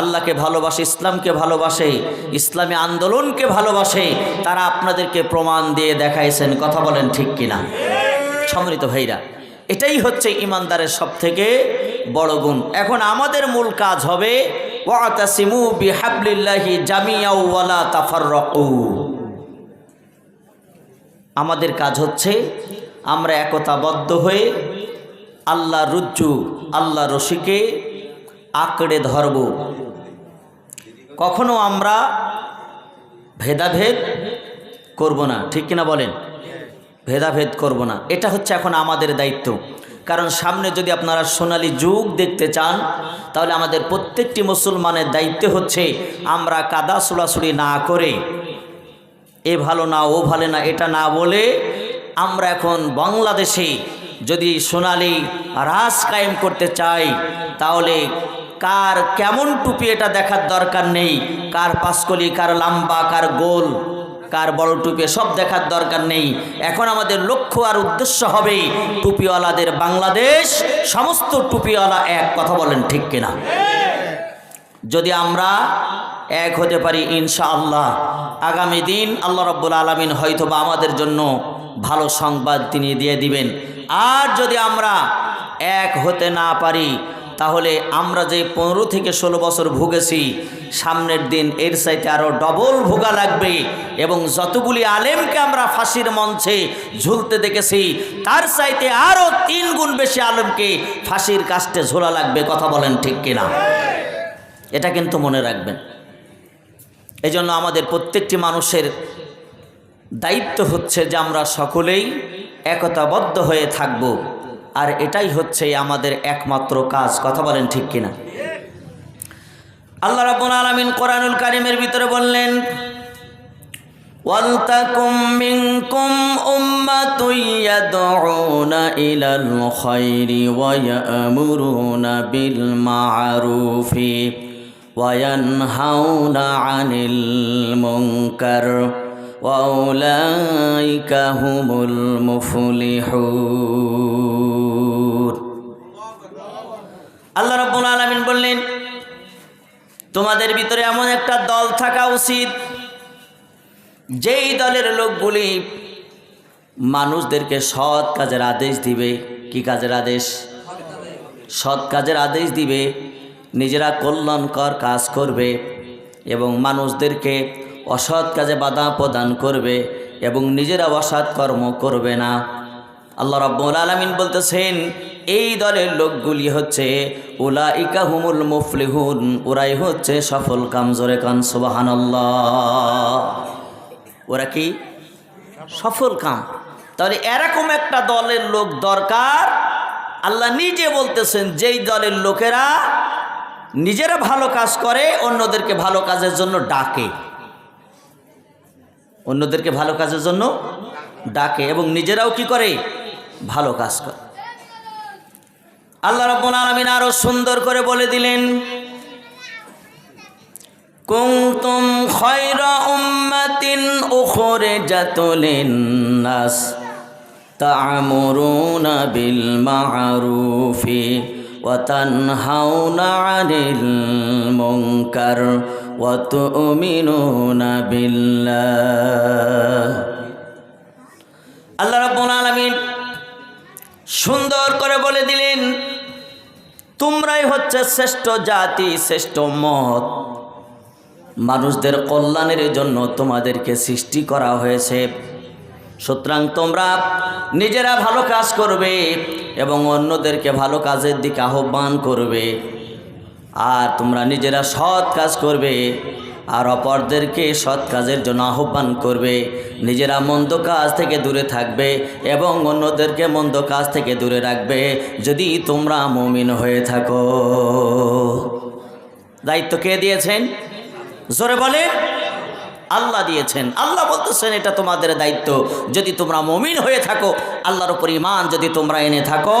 আল্লাহকে ভালোবাসে, ইসলামকে ভালোবাসে, ইসলামী আন্দোলনকে ভালোবাসে, তারা আপনাদেরকে প্রমাণ দিয়ে দেখাইছেন, কথা বলেন ঠিক কিনা? সম্মানিত ভাইরা, এটাই হচ্ছে ইমানদারের সব থেকে বড় গুণ। এখন আমাদের মূল কাজ হবে আমাদের কাজ হচ্ছে, আমরা একতাবদ্ধ হয়ে আল্লাহ রুজ্জু আল্লাহ রশিকে আঁকড়ে ধরব। কখনো আমরা ভেদাভেদ করব না, ঠিক কিনা বলেন? ভেদাভেদ করব না। এটা হচ্ছে এখন আমাদের দায়িত্ব। কারণ সামনে যদি আপনারা সোনালী যুগ দেখতে চান, তাহলে আমাদের প্রত্যেকটি মুসলমানের দায়িত্ব হচ্ছে আমরা কাদা সোলাসুলি না করে, এ ভালো না, ও ভালো না, এটা না বলে আমরা এখন বাংলাদেশে যদি সোনালি রাস কায়েম করতে চাই, তাহলে কার কেমন টুপি এটা দেখার দরকার নেই? কার পাঁচকলি, কার লাম্বা, কার গোল, কার বড় টুপি, সব দেখার দরকার নেই। এখন আমাদের লক্ষ্য আর উদ্দেশ্য হবে টুপিওয়ালাদের বাংলাদেশ, সমস্ত টুপিওয়ালা এক, কথা বলেন ঠিক কিনা? যদি আমরা এক হতে পারি, ইনশাআল্লাহ, আগামী দিন আল্লাহ রব্বুল আলমিন হয়তোবা আমাদের জন্য ভালো সংবাদ তিনি দিয়ে দিবেন। আর যদি আমরা এক হতে না পারি তাহলে আমরা যে পনেরো থেকে ষোলো বছর ভুগেছি, সামনের দিন এর সাইতে আরও ডবল ভোগা লাগবে। এবং যতগুলি আলেমকে আমরা ফাঁসির মঞ্চে ঝুলতে দেখেছি, তার চাইতে আরও তিন গুণ বেশি আলেমকে ফাঁসির কাস্টে ঝোলা লাগবে, কথা বলেন ঠিক কিনা? এটা কিন্তু মনে রাখবেন। এই জন্য আমাদের প্রত্যেকটি মানুষের দায়িত্ব হচ্ছে যে আমরা সকলেই একতাবদ্ধ হয়ে থাকব। আর এটাই হচ্ছে আমাদের একমাত্র কাজ। কথা বলেন ঠিক কিনা? আল্লাহ রাব্বুল আলামিন কোরআনুল কারিমের ভিতরে বললেন, ওয়ালতাকুম মিনকুম উম্মাতুন ইয়াদউনা ইলাল খায়রি ওয়া ইয়ামুরুনা বিল মা'রুফি ওয়া ইয়ানহাউনা আনিল উলাইকা হুমুল আল্লাহ রাব্বুল আলামিন বললেন, তোমাদের ভিতরে এমন একটা দল থাকা উচিত, যেই দলের লোকগুলি মানুষদেরকে সৎ কাজের আদেশ দিবে। কি কাজের আদেশ? সৎ কাজের আদেশ দিবে, নিজেরা কল্যাণকর কাজ করবে এবং মানুষদেরকে অসৎ কাজে বাধা প্রদান করবে এবং নিজেরা অসৎ কর্ম করবে না। আল্লাহ রব্বুল আলমিন বলতেছেন এই দলের লোকগুলি হচ্ছে উলা হুমুল মুফলিহুন। ওরাই হচ্ছে সফল কামজোরে কান সুবাহান ওরা কি? সফল কাম। তাহলে এরকম একটা দলের লোক দরকার। আল্লাহ নিজে বলতেছেন, যেই দলের লোকেরা নিজেরা ভালো কাজ করে, অন্যদেরকে ভালো কাজের জন্য ডাকে। অন্যদেরকে ভালো কাজের জন্য ডাকে এবং নিজেরাও কি করে? ভালো কাজ করে। আল্লাহ রাব্বুল আলামিন আরও সুন্দর করে বলে দিলেন, কুনতুম খায়রা উম্মাতিন উখরিজাত লিন-নাস তা'মুরুনা বিল মা'রুফি ওয়া তানহাউনা 'আনিল মুনকার ওয়া তু'মিনুনা বিল্লাহ। আল্লাহ রাব্বুল আলামিন সুন্দর করে বলে দিলেন তোমরাই হচ্ছে শ্রেষ্ঠ জাতি, শ্রেষ্ঠ মত। মানুষদের কল্যাণের জন্য তোমাদেরকে সৃষ্টি করা হয়েছে। সুতরাং তোমরা নিজেরা ভালো কাজ করবে এবং অন্যদেরকে ভালো কাজের দিকে আহ্বান করবে। আর তোমরা নিজেরা সৎ কাজ করবে। আর অপরদেরকে সৎ কাজের জন্য আহ্বান করবে। নিজেরা মন্দ কাজ থেকে দূরে থাকবে এবং অন্যদেরকে মন্দ কাজ থেকে দূরে রাখবে। যদি তোমরা মমিন হয়ে থাকো। দায়িত্ব কে দিয়েছেন? জোরে বলে আল্লাহ দিয়েছেন। আল্লাহ বলতেছেন, এটা তোমাদের দায়িত্ব। যদি তোমরা মমিন হয়ে থাকো, আল্লাহর উপর ইমান যদি তোমরা এনে থাকো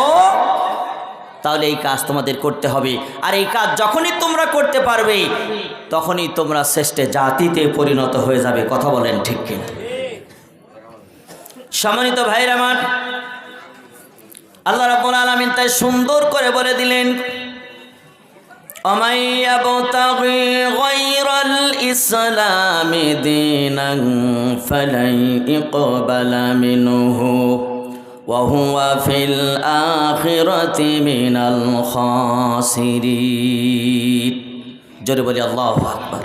তাহলে এই কাজ তোমাদের করতে হবে আর এই কাজ যখনই তোমরা করতে পারবে তখনই তোমরা শ্রেষ্ঠ জাতিতে পরিণত হয়ে যাবে কথা বলেন ঠিক কিনা সম্মানিত ভাইর আমার আল্লাহ রাব্বুল আলামিন তাই সুন্দর করে বলে দিলেন ومن يبتغي غير الإسلام دينا فلن يقبل منه وهو في الآخرة من الخاسرين জোরে বলি আল্লাহ আকবার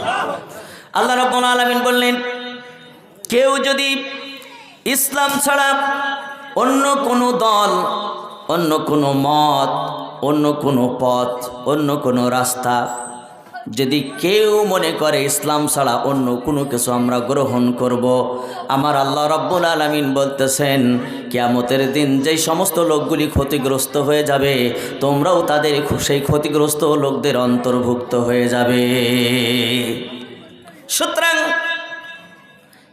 আল্লাহ রব্বুল আলামিন বললেন কেউ যদি ইসলাম ছাড়া অন্য কোনো দল অন্য কোনো মত অন্য কোনো পথ অন্য কোনো রাস্তা যদি কেউ মনে করে ইসলাম ছাড়া অন্য কোনো কিছু আমরা গ্রহণ করব। আমার আল্লাহ রব্বুল আলমিন বলতেছেন, কিয়ামতের দিন যেই সমস্ত লোকগুলি ক্ষতিগ্রস্ত হয়ে যাবে, তোমরাও তাদের সেই ক্ষতিগ্রস্ত লোকদের অন্তর্ভুক্ত হয়ে যাবে। সুতরাং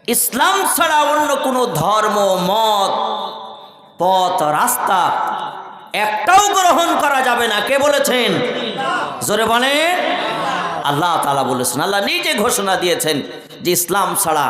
ইসলাম ছাড়া অন্য কোনো ধর্ম, মত, পথ, রাস্তা একটাও গ্রহণ করা যাবে না। কে বলেছেন? জোরে বলেন। আল্লাহ তালা বলেছেন আল্লাহ নিজে ঘোষণা দিয়েছেন যে ইসলাম ছাড়া